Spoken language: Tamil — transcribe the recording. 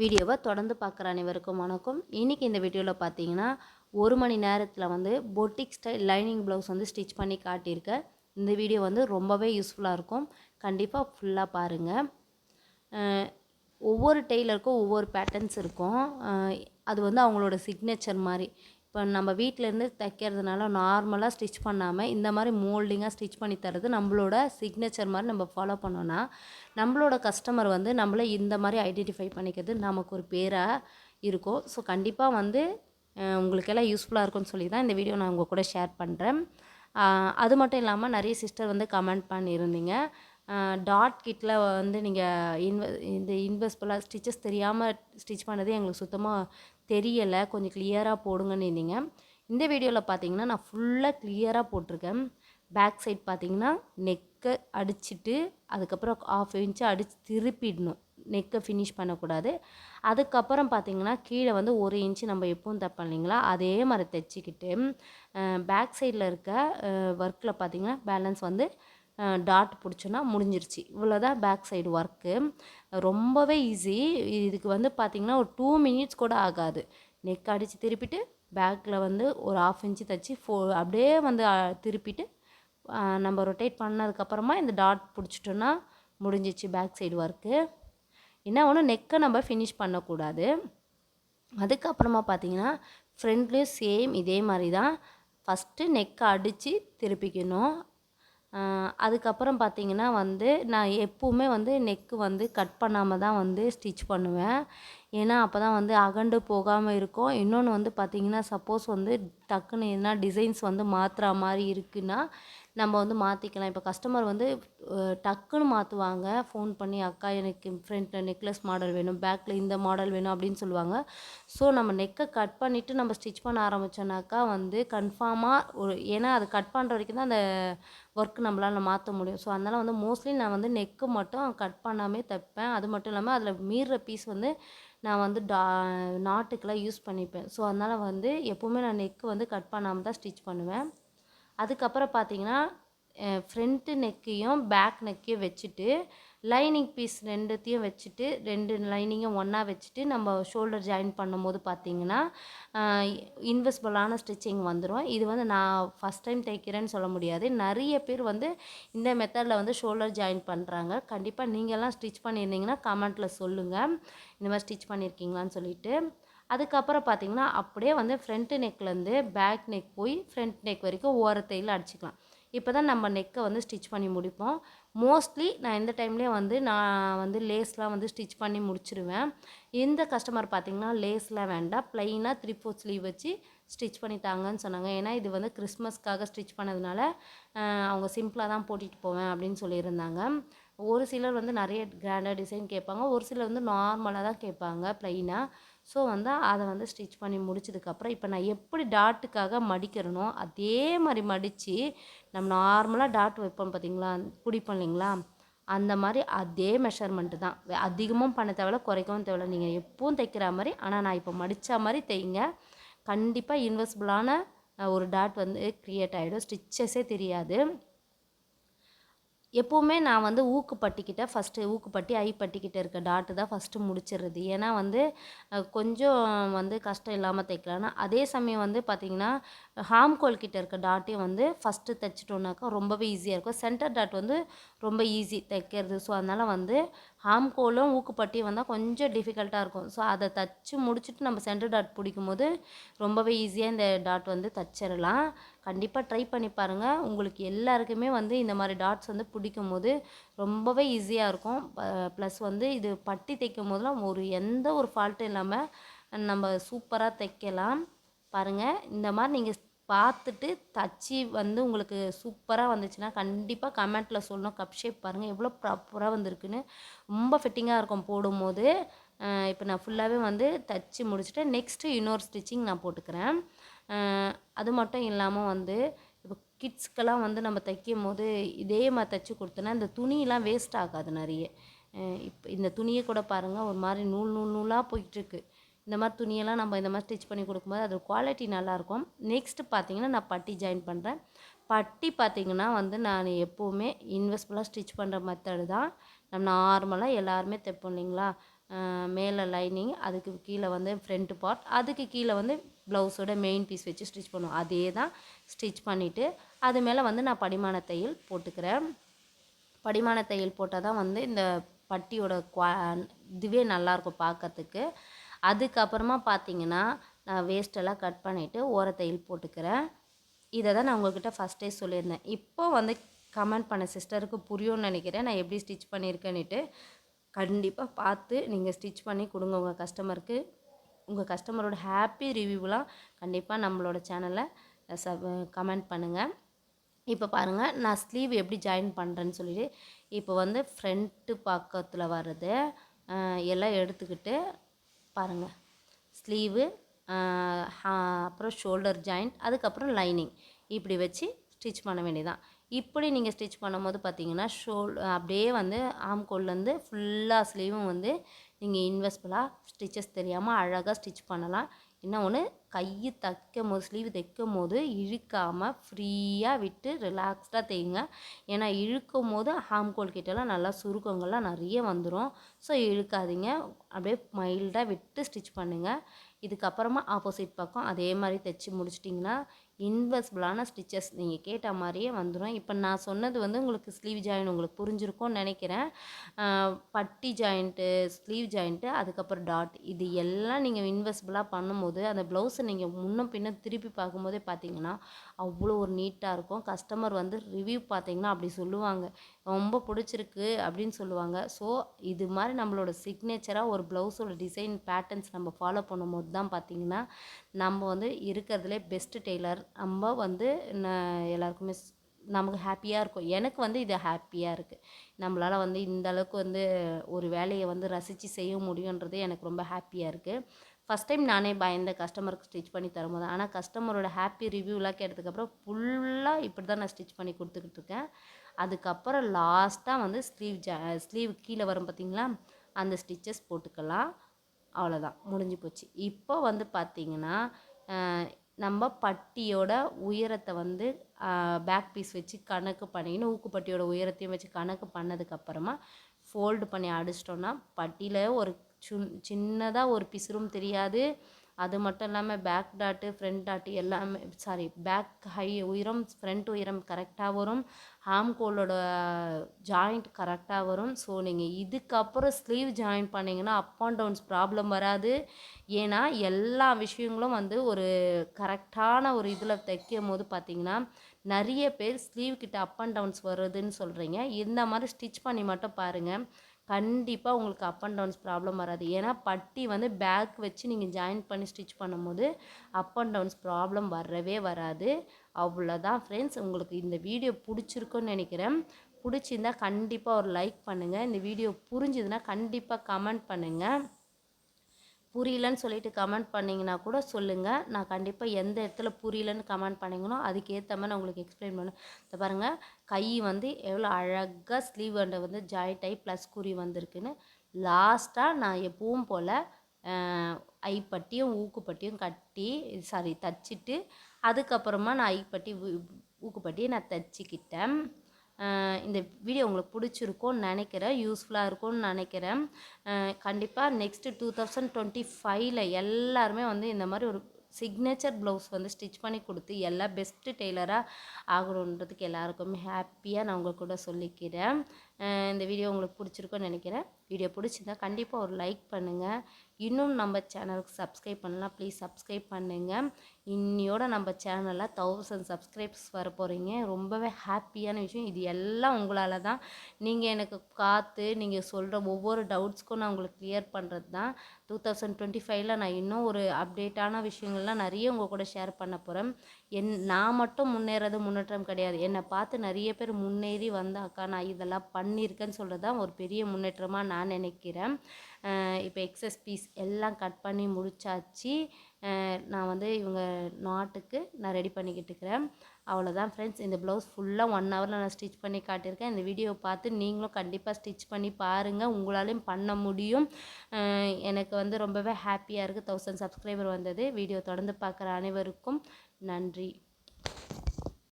வீடியோவை தொடர்ந்து பார்க்குற அனைவருக்கும் வணக்கம். இன்றைக்கி இந்த வீடியோவில் பார்த்தீங்கன்னா ஒரு மணி நேரத்தில் வந்து பொட்டிக் ஸ்டைல் லைனிங் ப்ளவுஸ் வந்து ஸ்டிச் பண்ணி காட்டியிருக்கேன் இந்த வீடியோ வந்து ரொம்பவே யூஸ்ஃபுல்லாக இருக்கும். கண்டிப்பாக ஃபுல்லாக பாருங்கள் ஒவ்வொரு டெய்லருக்கும் ஒவ்வொரு பேட்டர்ன்ஸ் இருக்கும். அது வந்து அவங்களோட சிக்னேச்சர் மாதிரி. இப்போ நம்ம வீட்டிலேருந்து தைக்கிறதுனால நார்மலாக ஸ்டிச் பண்ணாமல் இந்த மாதிரி மோல்டிங்காக ஸ்டிச் பண்ணி தரது நம்மளோட சிக்னேச்சர் மாதிரி நம்ம ஃபாலோ பண்ணோன்னா நம்மளோட கஸ்டமர் வந்து நம்மளை இந்த மாதிரி ஐடென்டிஃபை பண்ணிக்கிறது நமக்கு ஒரு பேராக இருக்கும். ஸோ கண்டிப்பாக வந்து உங்களுக்கெல்லாம் யூஸ்ஃபுல்லாக இருக்கும்னு சொல்லி தான் இந்த வீடியோ நான் உங்கள் கூட ஷேர் பண்ணுறேன் அது மட்டும் இல்லாமல் நிறைய சிஸ்டர் வந்து கமெண்ட் பண்ணியிருந்தீங்க. டாட் கிட்டில் வந்து நீங்கள் இன்வெ இந்த இன்வெஸ்ட்ஃபுல்லாக ஸ்டிச்சஸ் தெரியாமல் ஸ்டிச் பண்ணது எங்களுக்கு சுத்தமாக தெரியலை கொஞ்சம் கிளியராக போடுங்கன்னு இருந்தீங்க. இந்த வீடியோவில் பார்த்தீங்கன்னா நான் ஃபுல்லாக கிளியராக போட்டிருக்கேன். பேக் சைட் பார்த்தீங்கன்னா நெக்கை அடிச்சிட்டு அதுக்கப்புறம் ஆஃப் இன்ச்சு அடித்து திருப்பிடணும். நெக்கை ஃபினிஷ் பண்ணக்கூடாது. அதுக்கப்புறம் பார்த்தீங்கன்னா கீழே வந்து ஒரு இன்ச்சு நம்ம எப்பவும் தைப்போம் இல்லைங்களா? அதே மாதிரி தைச்சிக்கிட்டு பேக் சைடில் இருக்க ஒர்க்கில் பார்த்தீங்கன்னா பேலன்ஸ் வந்து டாட் பிடிச்சோன்னா முடிஞ்சிருச்சு. இவ்வளோதான் பேக் சைடு ஒர்க்கு ரொம்பவே ஈஸி இதுக்கு வந்து பார்த்திங்கன்னா ஒரு டூ மினிட்ஸ் கூட ஆகாது. நெக் அடித்து திருப்பிட்டு பேக்கில் வந்து ஒரு ஆஃப் இன்ச்சு தைச்சி ஃபோ அப்படியே வந்து திருப்பிட்டு நம்ம ரொட்டேட் பண்ணதுக்கப்புறமா இந்த டாட் பிடிச்சிட்டோன்னா முடிஞ்சிச்சு பேக் சைடு ஒர்க்கு என்ன ஒன்று நெக்கை நம்ம ஃபினிஷ் பண்ணக்கூடாது. அதுக்கப்புறமா பார்த்திங்கன்னா ஃப்ரண்ட்லேயும் சேம் இதே மாதிரி தான் ஃபஸ்ட்டு நெக்கை அடித்து திருப்பிக்கணும். அதுக்கப்புறம் பார்த்திங்கன்னா வந்து நான் எப்போவுமே வந்து நெக்கு வந்து கட் பண்ணாமல் தான் வந்து ஸ்டிச் பண்ணுவேன். ஏன்னா அப்போ தான் வந்து அகண்டு போகாமல் இருக்கும். இன்னொன்று வந்து பார்த்தீங்கன்னா சப்போஸ் வந்து டக்குன்னு என்ன டிசைன்ஸ் வந்து மாற்றுற மாதிரி இருக்குன்னா நம்ம வந்து மாற்றிக்கலாம் இப்போ கஸ்டமர் வந்து டக்குன்னு மாற்றுவாங்க ஃபோன் பண்ணி அக்கா எனக்கு ஃப்ரண்ட்டில் நெக்லஸ் மாடல் வேணும் பேக்கில் இந்த மாடல் வேணும் அப்படின்னு சொல்லுவாங்க. ஸோ நம்ம நெக்கை கட் பண்ணிவிட்டு நம்ம ஸ்டிச் பண்ண ஆரம்பித்தோன்னாக்கா வந்து கன்ஃபார்மாக ஒரு ஏன்னா அது கட் பண்ணுற வரைக்கும் தான் அந்த ஒர்க் நம்மளால் மாற்ற முடியும். ஸோ அதனால் வந்து மோஸ்ட்லி நான் வந்து நெக்கு மட்டும் கட் பண்ணாமே தைப்பேன். அது மட்டும் இல்லாமல் அதில் மீறுற பீஸ் வந்து நான் வந்து டா நாட்டுக்கெலாம் யூஸ் பண்ணிப்பேன். ஸோ அதனால் வந்து எப்போவுமே நான் நெக்கு வந்து கட் பண்ணாமல் தான் ஸ்டிச் பண்ணுவேன். அதுக்கப்புறம் பார்த்தீங்கன்னா ஃப்ரண்ட்டு நெக்கையும் பேக் நெக்கையும் வச்சுட்டு லைனிங் பீஸ் ரெண்டுத்தையும் வச்சுட்டு ரெண்டு லைனிங்கும் ஒன்றா வச்சுட்டு நம்ம ஷோல்டர் ஜாயின் பண்ணும்போது பார்த்தீங்கன்னா இன்வெஸ்பிளான ஸ்டிச்சிங் வந்துடும் இது வந்து நான் ஃபஸ்ட் டைம் தைக்கிறேன்னு சொல்ல முடியாது. நிறைய பேர் வந்து இந்த மெத்தடில் வந்து ஷோல்டர் ஜாயின் பண்ணுறாங்க கண்டிப்பாக நீங்கள்லாம் ஸ்டிச் பண்ணியிருந்தீங்கன்னா கமெண்ட்டில் சொல்லுங்கள் இந்த மாதிரி ஸ்டிச் பண்ணியிருக்கீங்களான்னு சொல்லிட்டு. அதுக்கப்புறம் பார்த்தீங்கன்னா அப்படியே வந்து ஃப்ரண்ட் நெக்லேருந்து பேக் நெக் போய் ஃப்ரண்ட் நெக் வரைக்கும் ஓரத்தையில் அடிச்சுக்கலாம். இப்போ தான் நம்ம நெக்கை வந்து ஸ்டிச் பண்ணி முடிப்போம். மோஸ்ட்லி நான் இந்த டைம்லேயே வந்து நான் வந்து லேஸ்லாம் வந்து ஸ்டிச் பண்ணி முடிச்சிருவேன். இந்த கஸ்டமர் பார்த்திங்கன்னா லேஸ்லாம் வேண்டாம். ப்ளைனாக த்ரீ ஃபோர் ஸ்லீவ் வச்சு ஸ்டிச் பண்ணி சொன்னாங்க. ஏன்னா இது வந்து கிறிஸ்மஸ்க்காக ஸ்டிச் பண்ணதுனால அவங்க சிம்பிளாக தான் போட்டிகிட்டு போவேன் அப்படின்னு சொல்லியிருந்தாங்க. ஒரு சிலர் வந்து நிறைய கிராண்டாக டிசைன் கேட்பாங்க. ஒரு சிலர் வந்து நார்மலாக தான் கேட்பாங்க ப்ளைனாக ஸோ வந்து அதை வந்து ஸ்டிச் பண்ணி முடிச்சதுக்கப்புறம் இப்போ நான் எப்படி டாட்டுக்காக மடிக்கிறனோ அதே மாதிரி மடித்து நம்ம நார்மலாக டாட் வைப்போம் பார்த்தீங்களா பிடிப்போம் இல்லைங்களா அந்த மாதிரி அதே மெஷர்மெண்ட்டு தான். அதிகமும் பண்ண தேவையில்ல குறைக்கவும் தேவையில்ல. நீங்கள் எப்பவும் தைக்கிற மாதிரி ஆனால் நான் இப்போ மடித்த மாதிரி தைங்க. கண்டிப்பாக இன்வெஸ்பிளான ஒரு டாட் வந்து க்ரியேட் ஆகிடும் ஸ்டிச்சஸே தெரியாது. எப்போவுமே நான் வந்து ஊக்குப்பட்டிக்கிட்ட ஃபஸ்ட்டு ஊக்குப்பட்டி ஐப்பட்டிக்கிட்ட இருக்க டாட்டு தான் ஃபஸ்ட்டு முடிச்சிடுறது ஏன்னா வந்து கொஞ்சம் வந்து கஷ்டம் இல்லாமல் தைக்கலாம்னா அதே சமயம் வந்து பார்த்திங்கன்னா ஹாம்கோல் கிட்ட இருக்க டாட்டையும் வந்து ஃபஸ்ட்டு தைச்சிட்டோன்னாக்கா ரொம்பவே ஈஸியாக இருக்கும். சென்டர் டாட் வந்து ரொம்ப ஈஸி தைக்கிறது. ஸோ அதனால் வந்து ஹாம்கோலும் ஊக்குப்பட்டியும் வந்தால் கொஞ்சம் டிஃபிகல்ட்டாக இருக்கும். ஸோ அதை தைச்சி முடிச்சுட்டு நம்ம சென்டர் டாட் பிடிக்கும் போது ரொம்பவே ஈஸியாக இந்த டாட் வந்து தச்சிடலாம் கண்டிப்பாக ட்ரை பண்ணி பாருங்கள் உங்களுக்கு எல்லாருக்குமே வந்து இந்த மாதிரி டாட்ஸ் வந்து பிடிக்கும் போது ரொம்பவே ஈஸியாக இருக்கும். ப்ளஸ் வந்து இது பட்டி தைக்கும் போதெல்லாம் ஒரு எந்த ஒரு ஃபால்ட்டும் இல்லாமல் நம்ம சூப்பராக தைக்கலாம். பாருங்கள் இந்த மாதிரி நீங்கள் பார்த்துட்டு தச்சு வந்து உங்களுக்கு சூப்பராக வந்துச்சுன்னா கண்டிப்பாக கமெண்ட்டில் சொல்லணும். கப் ஷேப் பாருங்கள் எவ்வளோ ப்ராப்பராக வந்திருக்குன்னு. ரொம்ப ஃபிட்டிங்காக இருக்கும் போடும்போது. இப்போ நான் ஃபுல்லாகவே வந்து தச்சு முடிச்சுட்டு நெக்ஸ்ட்டு இன்னொரு ஸ்டிச்சிங் நான் போட்டுக்கிறேன். அது மட்டும் இல்லாமல் வந்து இப்போ கிட்ஸ்க்கெல்லாம் வந்து நம்ம தைக்கும் போது இதே மாதிரி தைச்சி கொடுத்தோன்னா இந்த துணியெலாம் வேஸ்ட் ஆகாது நிறைய. இப்போ இந்த துணியை கூட பாருங்கள் ஒரு மாதிரி நூல் நூல் நூலாக போயிட்டுருக்கு இந்த மாதிரி துணியெல்லாம் நம்ம இந்த மாதிரி ஸ்டிச் பண்ணி கொடுக்கும்போது அது குவாலிட்டி நல்லாயிருக்கும். நெக்ஸ்ட்டு பார்த்தீங்கன்னா நான் பட்டி ஜாயின் பண்ணுறேன் பட்டி பார்த்திங்கன்னா வந்து நான் எப்போவுமே இன்வெஸ்ட்ஃபுல்லாக ஸ்டிச் பண்ணுற மெத்தடு தான். நம்ம நார்மலாக எல்லாருமே தைப்போம் இல்லைங்களா? மேலே லைனிங் அதுக்கு கீழே வந்து ஃப்ரண்ட் பார்ட் அதுக்கு கீழே வந்து ப்ளவுஸோட மெயின் பீஸ் வச்சு ஸ்டிச் பண்ணுவோம். அதே தான் ஸ்டிச் பண்ணிவிட்டு அது மேலே வந்து நான் படிமான தையல் போட்டுக்கிறேன். படிமான தையல் போட்டால் தான் வந்து இந்த பட்டியோட குவா இதுவே நல்லாயிருக்கும் பார்க்கறதுக்கு. அதுக்கப்புறமா பார்த்தீங்கன்னா நான் வேஸ்ட்டெல்லாம் கட் பண்ணிவிட்டு ஓரத்தையில் போட்டுக்கிறேன். இதை தான் நான் உங்கள்கிட்ட ஃபஸ்ட்டே சொல்லியிருந்தேன். இப்போ வந்து கமெண்ட் பண்ண சிஸ்டருக்கு புரியும்னு நினைக்கிறேன். நான் எப்படி ஸ்டிச் பண்ணியிருக்கேன்னுட்டு கண்டிப்பாக பார்த்து நீங்கள் ஸ்டிச் பண்ணி கொடுங்க உங்கள் கஸ்டமருக்கு உங்கள் கஸ்டமரோட ஹாப்பி ரிவ்யூலாம் கண்டிப்பாக நம்மளோட சேனலில் சப் கமெண்ட் பண்ணுங்கள் இப்போ பாருங்கள் நான் ஸ்லீவ் எப்படி ஜாயின் பண்ணுறேன்னு சொல்லிட்டு இப்போ வந்து ஃப்ரண்ட்டு பக்கத்தில் வர்றது எல்லாம் எடுத்துக்கிட்டு பாருங்கள் ஸ்லீவு அப்புறம் ஷோல்டர் ஜாயிண்ட் அதுக்கப்புறம் லைனிங் இப்படி வச்சு ஸ்டிச் பண்ண வேண்டியதான் இப்படி நீங்கள் ஸ்டிச் பண்ணும்போது பார்த்தீங்கன்னா ஷோல் அப்படியே வந்து ஆம்கோல்லேருந்து ஃபுல்லாக ஸ்லீவும் வந்து நீங்கள் இன்வெஸ்ட்ஃபுல்லாக ஸ்டிச்சஸ் தெரியாமல் அழகாக ஸ்டிச் பண்ணலாம். என்ன ஒன்று கையை தைக்கும் போது ஸ்லீவ் தைக்கும் போது இழுக்காமல் ஃப்ரீயாக விட்டு ரிலாக்ஸ்டாக தைங்க ஏன்னா இழுக்கும் போது ஹாம்கோல் கிட்டலாம் நல்லா சுருக்கங்கள்லாம் நிறைய வந்துடும் ஸோ இழுக்காதீங்க. அப்படியே மைல்டாக விட்டு ஸ்டிச் பண்ணுங்கள் இதுக்கப்புறமா ஆப்போசிட் பக்கம் அதே மாதிரி தைச்சி முடிச்சிட்டிங்கன்னா இன்வெஸ்பிளான ஸ்டிச்சஸ் நீங்கள் கேட்ட மாதிரியே வந்துடும் இப்போ நான் சொன்னது வந்து உங்களுக்கு ஸ்லீவ் ஜாயின் உங்களுக்கு புரிஞ்சிருக்கும்னு நினைக்கிறேன். பட்டி ஜாயிண்ட்டு ஸ்லீவ் ஜாயிண்ட்டு அதுக்கப்புறம் டாட். இது எல்லாம் நீங்கள் இன்வெஸ்பிளாக பண்ணும்போது அந்த ப்ளவுஸை நீங்கள் முன்னும் பின்ன திருப்பி பார்க்கும்போதே பார்த்தீங்கன்னா அவ்வளோ ஒரு நீட்டாக இருக்கும். கஸ்டமர் வந்து ரிவ்யூ பார்த்தீங்கன்னா அப்படி சொல்லுவாங்க. ரொம்ப பிடிச்சிருக்கு அப்படின்னு சொல்லுவாங்க. ஸோ இது மாதிரி நம்மளோட சிக்னேச்சராக ஒரு ப்ளவுஸோட டிசைன் பேட்டர்ன்ஸ் நம்ம ஃபாலோ பண்ணும்போது தான் பார்த்திங்கன்னா நம்ம வந்து இருக்கிறதுலே பெஸ்ட்டு டெய்லர் நம்ம வந்து எல்லாருக்குமே நமக்கு ஹாப்பியாக இருக்கும். எனக்கு வந்து இது ஹாப்பியாக இருக்குது நம்மளால் வந்து இந்த அளவுக்கு வந்து ஒரு வேலையை வந்து ரசித்து செய்ய முடியுன்றது எனக்கு ரொம்ப ஹாப்பியாக இருக்குது ஃபஸ்ட் டைம் நானே பயந்த கஸ்டமருக்கு ஸ்டிச் பண்ணி தரும்போது ஆனால் கஸ்டமரோட ஹாப்பி ரிவ்யூலாம் கேட்டதுக்கப்புறம் ஃபுல்லாக இப்படி தான் நான் ஸ்டிச் பண்ணி கொடுத்துக்கிட்டு இருக்கேன். அதுக்கப்புறம் லாஸ்ட்டாக வந்து ஸ்லீவ் ஜா ஸ்லீவ் கீழே வரும் பார்த்தீங்களா? அந்த ஸ்டிச்சஸ் போட்டுக்கலாம். அவ்வளோதான் முடிஞ்சு போச்சு. இப்போ வந்து பார்த்தீங்கன்னா நம்ம பட்டியோட உயரத்தை வந்து பேக் பீஸ் வச்சு கணக்கு பண்ணிக்கின்னு ஊக்குப்பட்டியோட உயரத்தையும் வச்சு கணக்கு பண்ணதுக்கப்புறமா ஃபோல்டு பண்ணி அடிச்சிட்டோன்னா பட்டியில் ஒரு சு சின்னதாக ஒரு பிசுரும் தெரியாது. அது மட்டும் இல்லாமல் பேக் டாட்டு ஃப்ரண்ட் டாட்டு எல்லாமே சாரி பேக் ஹை உயரம் ஃப்ரண்ட் உயரம் கரெக்டாக வரும். ஹாம்கோலோட ஜாயிண்ட் கரெக்டாக வரும். ஸோ நீங்கள் இதுக்கப்புறம் ஸ்லீவ் ஜாயின் பண்ணிங்கன்னா அப் அண்ட் டவுன்ஸ் ப்ராப்ளம் வராது. ஏன்னா எல்லா விஷயங்களும் வந்து ஒரு கரெக்டான ஒரு இதில் தைக்கும் போது பார்த்தீங்கன்னா நிறைய பேர் ஸ்லீவ் கிட்ட அப் அண்ட் டவுன்ஸ் வருதுன்னு சொல்கிறீங்க இந்த மாதிரி ஸ்டிச் பண்ணி மட்டும் பாருங்கள் கண்டிப்பாக உங்களுக்கு அப் அண்ட் டவுன்ஸ் ப்ராப்ளம் வராது. ஏன்னா பட்டி வந்து பேக் வச்சு நீங்கள் ஜாயின் பண்ணி ஸ்டிச் பண்ணும்போது அப் அண்ட் டவுன்ஸ் ப்ராப்ளம் வரவே வராது. அவ்வளோதான் ஃப்ரெண்ட்ஸ் உங்களுக்கு இந்த வீடியோ பிடிச்சிருக்குன்னு நினைக்கிறேன். பிடிச்சிருந்தா கண்டிப்பாக ஒரு லைக் பண்ணுங்கள் இந்த வீடியோ புரிஞ்சுதுன்னா கண்டிப்பாக கமெண்ட் பண்ணுங்கள் புரியலன்னு சொல்லிட்டு கமெண்ட் பண்ணிங்கன்னா கூட சொல்லுங்கள் நான் கண்டிப்பாக எந்த இடத்துல புரியலன்னு கமெண்ட் பண்ணிங்கனோ அதுக்கேற்ற மாதிரி நான் உங்களுக்கு எக்ஸ்பிளைன் பண்ணேன் இந்த பாருங்கள் கை வந்து எவ்வளோ அழகாக ஸ்லீவ் அண்டை வந்து ஜாயிண்ட் ஆகி ப்ளஸ் குறி வந்திருக்குன்னு. லாஸ்ட்டாக நான் எப்பவும் போல் ஐப்பட்டியும் ஊக்குப்பட்டியும் கட்டி சாரி தச்சிட்டு அதுக்கப்புறமா நான் ஐப்பட்டி ஊக்குப்பட்டியை நான் தச்சிக்கிட்டேன். இந்த வீடியோ உங்களுக்கு பிடிச்சிருக்கும்னு நினைக்கிறேன் யூஸ்ஃபுல்லாக இருக்கும்னு நினைக்கிறேன். கண்டிப்பாக நெக்ஸ்ட்டு டூ தௌசண்ட் டுவெண்ட்டி ஃபைவ்ல எல்லாருமே வந்து இந்த மாதிரி ஒரு சிக்னேச்சர் ப்ளவுஸ் வந்து ஸ்டிச் பண்ணி கொடுத்து எல்லா பெஸ்ட்டு டெய்லராக ஆகணுன்றதுக்கு எல்லாருக்குமே ஹாப்பியாக நான் உங்கள் கூட சொல்லிக்கிறேன். இந்த வீடியோ உங்களுக்கு பிடிச்சிருக்குன்னு நினைக்கிறேன். வீடியோ பிடிச்சிருந்தா கண்டிப்பாக ஒரு லைக் பண்ணுங்கள் இன்னும் நம்ம சேனலுக்கு சப்ஸ்கிரைப் பண்ணலாம் ப்ளீஸ் சப்ஸ்கிரைப் பண்ணுங்கள் இன்னியோட நம்ம சேனலில் தௌசண்ட் சப்ஸ்கிரைப்ஸ் வர போகிறீங்க ரொம்பவே ஹாப்பியான விஷயம். இது எல்லாம் உங்களால் தான். நீங்கள் எனக்கு காற்று நீங்கள் சொல்கிற ஒவ்வொரு டவுட்ஸ்க்கும் நான் உங்களுக்கு கிளியர் பண்ணுறது தான். டூ தௌசண்ட் டுவெண்ட்டி ஃபைவ்ல நான் இன்னும் ஒரு அப்டேட்டான விஷயங்கள்லாம் நிறைய உங்கள் கூட ஷேர் பண்ண போகிறேன் என் நான் மட்டும் முன்னேறது முன்னேற்றம் கிடையாது. என்னை பார்த்து நிறைய பேர் முன்னேறி வந்தாக்கா நான் இதெல்லாம் பண்ண பண்ணியிருக்கேன்னு சொல்கிறது தான் ஒரு பெரிய முன்னேற்றமாக நான் நினைக்கிறேன். இப்போ எக்ஸஸ் பீஸ் எல்லாம் கட் பண்ணி முடிச்சாச்சு. நான் வந்து இவங்க நாட்டுக்கு நான் ரெடி பண்ணிக்கிட்டு இருக்கிறேன். அவ்வளோதான் ஃப்ரெண்ட்ஸ் இந்த ப்ளவுஸ் ஃபுல்லாக ஒன் ஹவரில் நான் ஸ்டிச் பண்ணி காட்டியிருக்கேன். இந்த வீடியோவை பார்த்து நீங்களும் கண்டிப்பாக ஸ்டிச் பண்ணி பாருங்கள் உங்களாலையும் பண்ண முடியும். எனக்கு வந்து ரொம்பவே ஹாப்பியாக இருக்குது தௌசண்ட் சப்ஸ்கிரைபர் வந்தது. வீடியோ தொடர்ந்து பார்க்குற அனைவருக்கும் நன்றி.